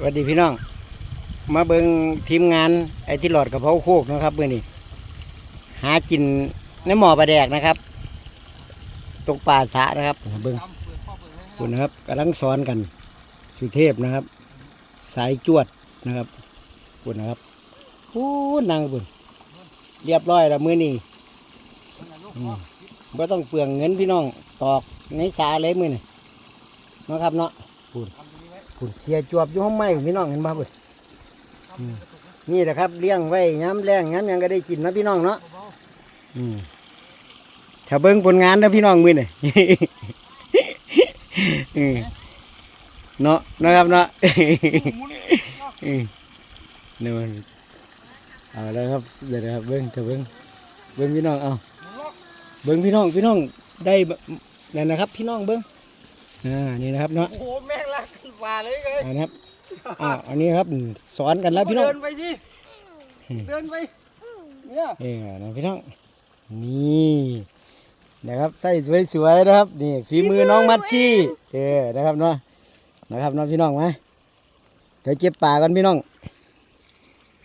สวัสดีพี่น้อง มาเบิงทีมงานไอ้ที่หลอดกระเพาโคกนะครับเมื่อนี้หากินในหมอปลาแดกนะครับ ตกป่าสะนะครับเบิงคุณนะครับกำลังสอนกันสุเทพนะครับ สายจวดนะครับคุณนะครับพูดนางบุญเรียบร้อยแล้วมือนี้ไม่ต้องเปลืองเงินพี่น้องตอกในสาเลยมือนี่นะครับเนาะคุณ ผุนเสียจวบอยู่ห้องไม้พี่น้องเห็นบ่เบิดอืมนี่แหละครับเลี้ยงไว้ย้ำแรงย้ำยังก็ได้กินนะพี่น้องเนาะถ้าเบิ่งผลงานนะพี่น้องมือหน่อืมเนาะนะครับเนาะอืมนี่มันเอาแล้วครับเดี๋ยวครับเบิ่งถ้าเบิ่งเบิ่งพี่น้องเอาเบิ่งพี่น้องพี่น้องได้นั่นนะครับ พี่น้องเบิ่งอ่านี่นะครับเนาะโอ้แม่ง รักกันกว่าเลยเลยอันนะครับอ่าอันนี้ครับสอนกันแล้วพี่น้อง เดินไปสิเดินไปเนี่ยเออนะพี่น้องนี่นะครับใส่สวยๆนะครับ นี่ฝีมือน้องมัดชี่เออนะครับเนาะนะครับเนาะพี่น้องมาเดี๋ยวเก็บป่ากันพี่น้อง